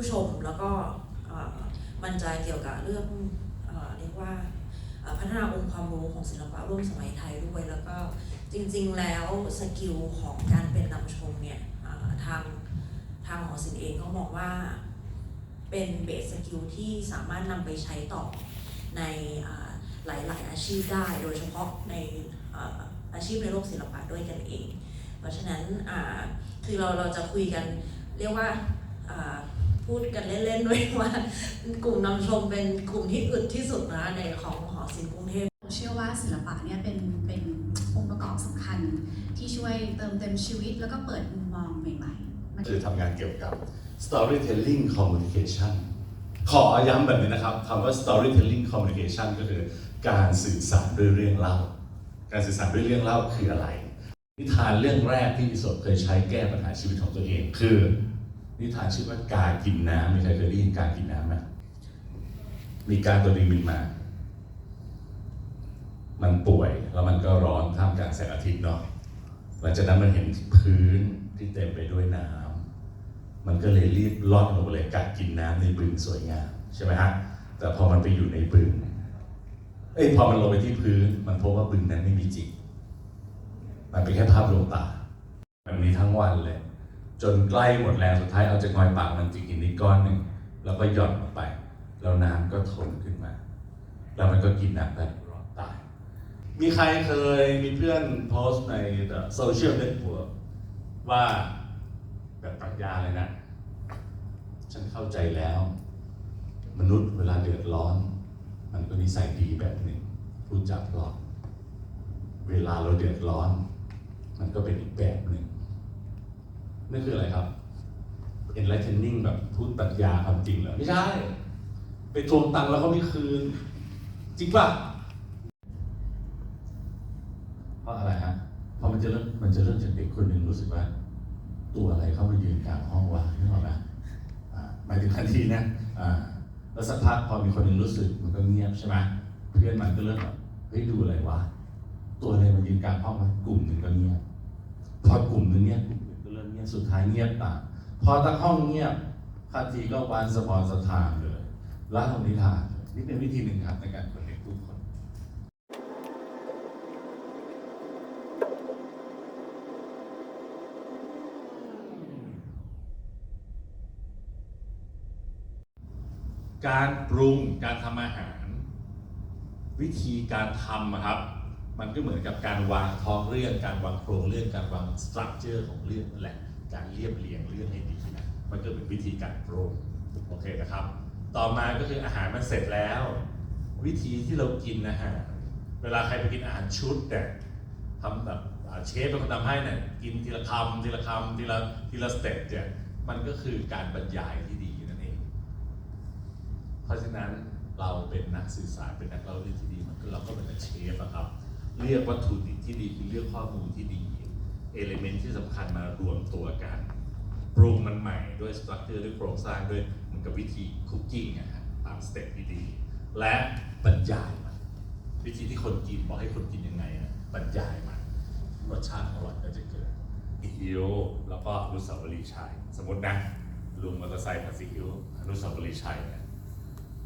ู้ชมแล้วกับเรื่องเอ่องเรียกว่าพัฒนาองค์ความรู้ของศิลปะร่วมสมัยไทยด้วย แล้วก็จริงๆแล้วสกิลของการเป็นนำชมเนี่ยทางทางหอศิลป์เองก็มองว่าเป็นเบสสกิลที่สามารถนำไปใช้ต่อในหลายๆอาชีพได้ โดยเฉพาะในอาชีพในโลกศิลปะด้วยกันเอง เพราะฉะนั้นคือเราเราจะคุยกันเรียกว่า พูดกันเล่นๆด้วยว่ากลุ่มนำชมเป็นกลุ่มที่อึดที่สุดนะในของหอศิลป์กรุงเทพผมเชื่อว่าศิลปะเนี่ยเป็นเป็นองค์ประกอบสำคัญ ที่ช่วยเติมเต็มชีวิตแล้วก็เปิดมุมมองใหม่ๆมันคือทำงานเกี่ยวกับ storytelling communication ขอย้ำแบบนี้นะครับคำว่า storytelling communication ก็คือการสื่อสารด้วยเรื่องเล่า การสื่อสารด้วยเรื่องเล่าคืออะไร นิทานเรื่องแรกที่อิศบเคยใช้แก้ปัญหาชีวิตของตัวเองคือ นิทานชื่อว่ากากินน้ำมีใครเคยได้ยินกากินน้ำไหมมีการตัวนึงบินมา มันป่วยแล้วมันก็ร้อนท่ามกลางแสงอาทิตย์เนาะหลังจากนั้นมันเห็นพื้นที่เต็มไปด้วยน้ำมันก็เลยรีบลอนลงไปเลยกัดกินน้ำในบึงสวยงามใช่ไหมฮะแต่พอมันไปอยู่ในบึงเอ้ยพอมันลงไปที่พื้น มันพบว่าบึงนั้นไม่มีจริง มันเป็นแค่ภาพลวงตาแบบนี้ทั้งวันเลย จนใกล้หมดแรงสุดท้ายเอาจากงอยปากมันจิกหินนิดก้อนหนึ่งแล้วก็หย่อนลงไปแล้วน้ำก็ทนขึ้นมา แล้วมันก็กินน้ำแบบรอดตาย มีใครเคยมีเพื่อนโพสต์ในโซเชียลเน็ตเวิร์กว่าแบบปรัชญาเลยนะ ฉันเข้าใจแล้ว มนุษย์เวลาเดือดร้อน มันก็นิสัยดีแบบหนึ่งพูดจับหลอกเวลาเราเดือดร้อน มันก็เป็นอีกแบบหนึ่ง นั่นคืออะไรครับ enlightening แบบพูดปรัชญาความจริงเหรอ ไม่ใช่ ไปทวงตังค์แล้วเขาไม่คืน จริงป่ะเพราะอะไรฮะเพราะมันจะเริ่มมันจะเริ่มจากเด็กคนหนึ่งรู้สึกว่า ตัวอะไรเข้ามายืนกลางห้องวะนึกออกไหมอ่าหมายถึงทันทีนะอ่าแล้วสักพักพอมีคนหนึ่งรู้สึกมันก็เงียบใช่ไหมเพื่อนมันก็เริ่มแบบเฮ้ยดูอะไรวะตัวอะไรมายืนกลางห้องวะกลุ่มหนึ่งก็เงียบพอกลุ่มหนึ่งเงียบ กลุ่มหนึ่ยสุดท้ายเงียบตามพอตั้งห้องเงียบทันทีก็วันสปอนสถานเลยเล่านิทานนี่เป็นวิธีหนึ่งครับในการคนเด็กทุกคนการปรุงการทำอาหาร วิธีการทำอะครับ มันก็เหมือนกับการวางท้องเรื่อง การวางโครงเรื่องการวางสตรัคเจอร์ของเรื่องนั่นแหละ การเรียบเรียงเรื่องให้ดีนะมันก็เป็นวิธีการปรุงโอเคนะครับ ต่อมาก็คืออาหารมันเสร็จแล้ว วิธีที่เรากินอาหารเวลาใครไปกินอาหารชุดเนี่ยทำแบบเชฟเป็นคนทำให้เนี่ยกินทีละคำทีละคำทีละทีละสเต็ปเนี่ยมันก็คือการบรรยายที่ดีนั่นเอง เพราะฉะนั้นเราเป็นนักสื่อสารเป็นนักเล่าเรื่องที่ดีมันก็เราก็เป็นนักเชฟอะครับ เลือกวัตถุดิบที่ดีคือเลือกข้อมูลที่ดี เอลิเมนต์ที่สำคัญมารวมตัวกันปรุงมันใหม่ด้วยสตรัคเจอร์ด้วยโครงสร้างด้วยเหมือนกับวิธีคุกกิ้งอะฮะตามสเต็ปดีๆและบรรยายมันวิธีที่คนกินบอกให้คนกินยังไงนะบรรยายมันรสชาติอร่อยก็จะเกิดอิฮิวแล้วก็อนุสาวรีย์ชัยสมมตินะลุงมอเตอร์ไซค์ผัดซีอิ๊วอนุสาวรีย์ชัยเนี่ย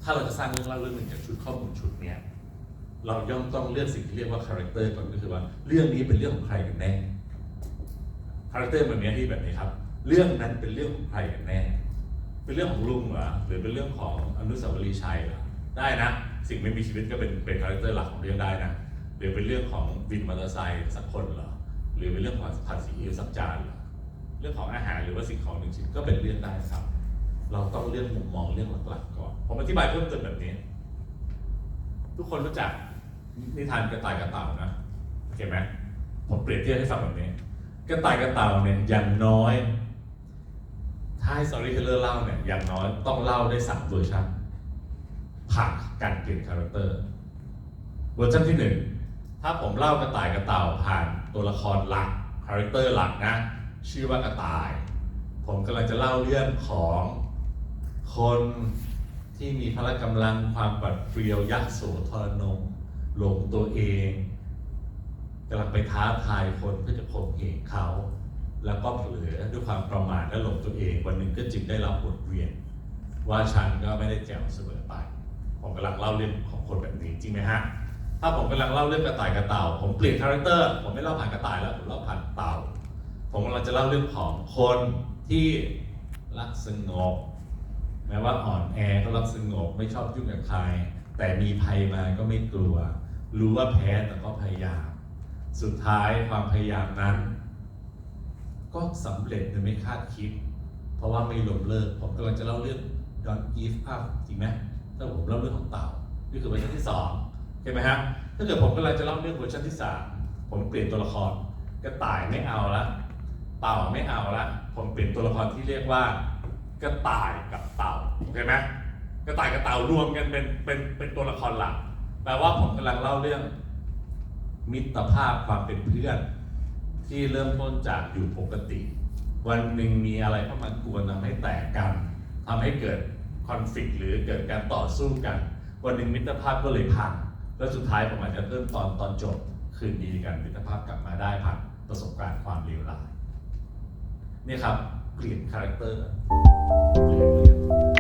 ถ้าเราจะสร้างเรื่องเล่าเรื่องหนึ่งจากชุดข้อมูลชุดเนี้ยเราย่อมต้องเลือกสิ่งที่เรียกว่าคาแรคเตอร์ก่อนก็คือว่าเรื่องนี้เป็นเรื่องของใครกันแน่ คาแรคเตอร์แบบนี้ที่แบบนี้ครับ เรื่องนั้นเป็นเรื่องของใครกันแน่ เป็นเรื่องของลุงเหรอหรือเป็นเรื่องของอนุสาวรีย์ชัยเหรอได้นะ สิ่งไม่มีชีวิตก็เป็นเป็นคาแรคเตอร์หลักของเรื่องได้นะหรือเป็นเรื่องของวินมอเตอร์ไซค์สักคนเหรอหรือเป็นเรื่องของผัดซีอิ๊วสักจานเหรอเรื่องของอาหารหรือว่าสิ่งของหนึ่งชิ้นก็เป็นเรื่องได้ครับ เราต้องเลือกมุมมองเรื่องหลักๆก่อนผมอธิบายเพิ่มเติมแบบนี้ ทุกคนรู้จักนิทานกระต่ายกระเต่านะโอเคไหมผมเปรียบเทียบให้ฟังแบบนี้ กระต่ายกระเต่าเนี่ยอย่างน้อย ถ้าให้ storyteller เล่าเนี่ยอย่างน้อยต้องเล่าได้สามเวอร์ชันผ่านการเปลี่ยนคาแรคเตอร์ เวอร์ชันที่หนึ่งถ้าผมเล่ากระต่ายกระเต่าผ่านตัวละครหลักคาแรคเตอร์หลักนะชื่อว่ากระต่าย ผมกำลังจะเล่าเรื่องของคนที่มีพละกำลังความปัดเปรียวยักษ์โสธรนงหลงตัวเอง กำลังไปท้าทายคนเพื่อจะข่มเหงเขา แล้วก็เผลอด้วยความประมาทและหลงตัวเองวันหนึ่งก็จึงได้รับบทเรียน ว่าฉันก็ไม่ได้แจ๋วเสมอไป ผมกำลังเล่าเรื่องของคนแบบนี้จริงไหมฮะถ้าผมกำลังเล่าเรื่องกระต่ายกระเต่า ผมเปลี่ยนคาแรคเตอร์ผมไม่เล่าผ่านกระต่ายแล้วผมเล่าผ่านเต่า ผมกำลังจะเล่าเรื่องของคนที่รักสงบแม้ว่าอ่อนแอก็รักสงบไม่ชอบยุ่งกับใครแต่มีภัยมาก็ไม่กลัว รู้ว่าแพ้แต่ก็พยายาม สุดท้ายความพยายามนั้น ก็สำเร็จโดยไม่คาดคิด เพราะว่าไม่ล้มเลิก ผมกำลังจะเล่าเรื่อง don't give up จริงไหมถ้าผมเล่าเรื่องของเต่านี่คือเวอร์ชันที่สองใช่ไหมฮะถ้าเกิดผมกำลังจะเล่าเรื่องเวอร์ชันที่สามผมเปลี่ยนตัวละครกระต่ายไม่เอาละเต่าไม่เอาละผมเปลี่ยนตัวละครที่เรียกว่ากระต่ายกับเต่าโอเคไหมกระต่ายกับเต่ารวมกันเป็นเป็นเป็นตัวละครหลักแปลว่าผมกำลังเล่าเรื่อง มิตรภาพความเป็นเพื่อน ที่เริ่มต้นจากอยู่ปกติ วันหนึ่งมีอะไรเข้ามากวนทำให้แตกกันทำให้เกิดคอนฟ lict หรือเกิดการต่อสู้กัน วันหนึ่งมิตรภาพก็เลยพังแล้วสุดท้ายผมอาจจะเริ่มตอนตอนจบคืนดีกันมิตรภาพกลับมาได้ผ่านประสบการณ์ความเลวร้ายนี่ครับเปลี่ยนคาแรคเตอร์เปลี่ยนเรื่อง